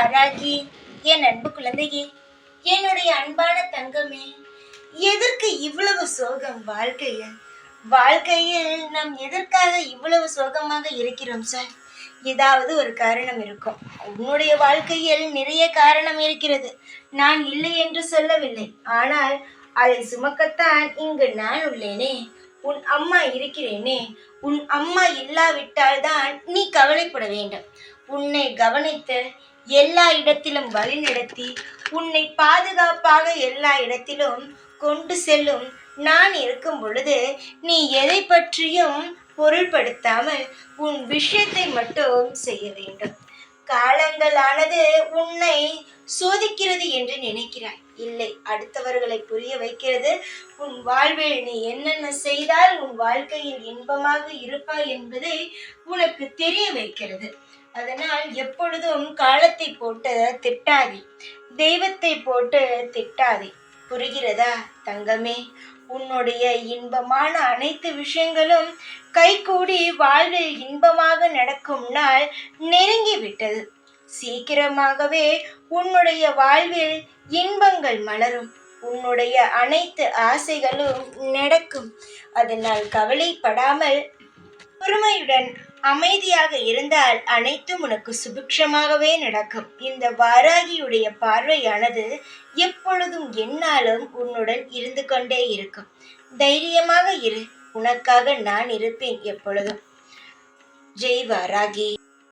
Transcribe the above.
அழகி என் அன்பு குழந்தையே என்னுடைய அன்பான தங்கமே எதற்கு இவ்வளவு சோகம் வாழ்க்கையில்? வாழ்க்கையில் நாம் எதற்காக இவ்வளவு சோகமாக இருக்கிறோம் சார்? ஏதாவது ஒரு காரணம் இருக்கும். உன்னுடைய வாழ்க்கையில் நிறைய காரணம் இருக்கிறது. நான் இல்லை என்று சொல்லவில்லை. ஆனால் அதை சுமக்கத்தான் இங்கு நான் உள்ளேனே. உன் அம்மா இருக்கிறேனே. உன் அம்மா இல்லாவிட்டால் தான் நீ கவலைப்பட வேண்டும். உன்னை கவனித்து எல்லா இடத்திலும் வழிநடத்தி உன்னை பாதுகாப்பாக எல்லா இடத்திலும் கொண்டு செல்லும் நான் இருக்கும் பொழுது நீ எதை பற்றியும் பொருள்படுத்தாமல் உன் விஷயத்தை மட்டும் செய்ய வேண்டும். காலங்களானது உன்னை சோதிக்கிறது என்று நினைக்கிறாய். இல்லை அடுத்தவர்களை புரிய வைக்கிறது. உன் வாழ்வில் நீ என்னென்ன செய்தால் உன் வாழ்க்கையில் இன்பமாக இருப்பாய் என்பதை உனக்கு தெரிய வைக்கிறது. அதனால் எப்பொழுதும் காலத்தை போட்டு திட்டாதே தெய்வத்தை போட்டு திட்டாதே. புரிகிறதா தங்கமே? உன்னுடைய இன்பமான அனைத்து விஷயங்களும் கைகூடி வாழ்வில் இன்பமாக நடக்கும் நாள் நெருங்கி விட்டது சீக்கிரமாகவே உன்னுடைய வாழ்வில் இன்பங்கள் மலரும். உன்னுடைய அனைத்து ஆசைகளும் நடக்கும். அதனால் கவலைப்படாமல் பொறுமையுடன் அமைதியாக இருந்தால் அனைத்தும் உனக்கு சுபிக்ஷமாகவே நடக்கும். இந்த வாராகியுடைய பார்வையானது எப்பொழுதும் என்னாலும் உன்னுடன் இருந்து கொண்டே இருக்கும். தைரியமாக இரு. உனக்காக நான் இருப்பேன் எப்பொழுதும். ஜெய் வாராகி.